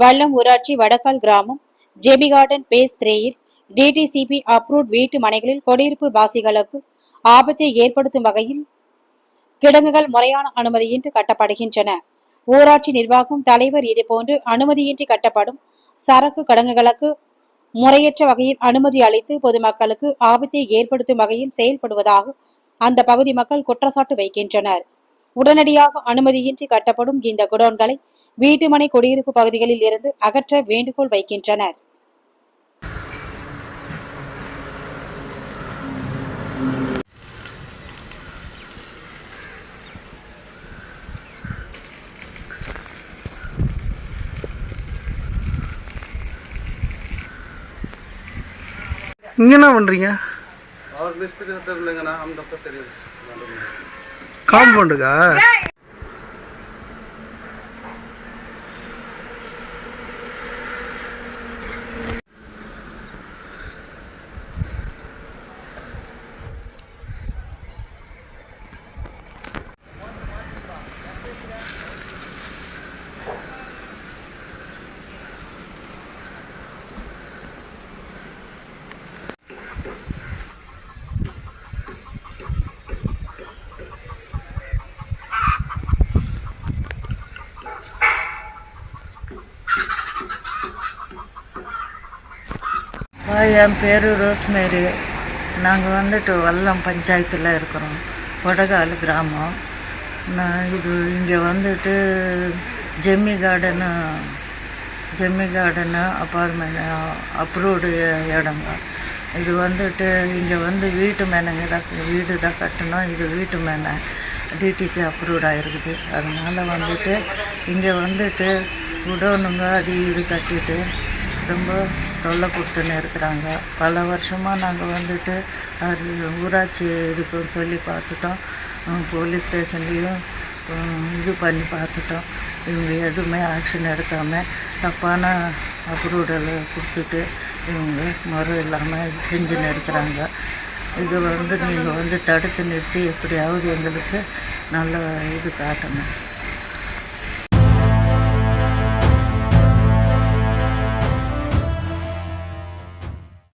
வல்லம் ஊராட்சி வடக்கால் கிராமம் JP garden phase த்ரேயில் டிடிசிபி அப்ரூவ்ட் வீட்டு மனைகளில் குடியிருப்பு வாசிகளுக்கு ஆபத்தை ஏற்படுத்தும் வகையில் கிடங்குகள் முறையான அனுமதியின்றி கட்டப்படுகின்றன. ஊராட்சி நிர்வாகம் தலைவர் இதுபோன்று அனுமதியின்றி கட்டப்படும் சரக்கு கிடங்குகளுக்கு முறையற்ற வகையில் அனுமதி அளித்து பொதுமக்களுக்கு ஆபத்தை ஏற்படுத்தும் வகையில் செயல்படுவதாக அந்த பகுதி மக்கள் குற்றச்சாட்டு வைக்கின்றனர். உடனடியாக அனுமதியின்றி கட்டப்படும் இந்த குடோன்களை வீட்டுமனை குடியிருப்பு பகுதிகளில் இருந்து அகற்ற வேண்டுகோள் வைக்கின்றனர். இங்கே என்ன பண்ணுறீங்க அவர் மிஸ்திரி சட்டம் அந்த தெரியுது காம்பவுண்டுக்கா? என் பேர் ரோஸ்மேரி. நாங்கள் வந்துட்டு வல்லம் பஞ்சாயத்தில் இருக்கிறோம். கொடகால் கிராமம். நான் இது இங்கே வந்துட்டு ஜெம்மி கார்டனு ஜெம்மி கார்டனு அப்பார்ட்மெண்ட் அப்ரூவ்டு இடங்க. இது வந்துட்டு இங்கே வந்து வீட்டு மேனங்க தான் வீடு தான் கட்டணும். இது வீட்டு மேனை டிடிசி அப்ரூவ்ட் ஆகிருக்குது அதனால் வந்துட்டு இங்கே வந்துட்டு குடோனுங்க அது இது கட்டிட்டு ரொம்ப தொல்லை கொடுத்துன்னு இருக்கிறாங்க. பல வருஷமாக நாங்கள் வந்துட்டு அது ஊராட்சி இதுக்கு சொல்லி பார்த்துட்டோம். போலீஸ் ஸ்டேஷன்லேயும் இது பண்ணி பார்த்துட்டோம். இவங்க எதுவுமே ஆக்ஷன் எடுக்காமல் தப்பான அப்ரூவலை கொடுத்துட்டு இவங்க முறை இல்லாமல் செஞ்சுன்னு இருக்கிறாங்க. இது வந்து நீங்கள் வந்து தடுத்து நிறுத்தி எப்படியாவது எங்களுக்கு நல்ல இது காட்டணும்.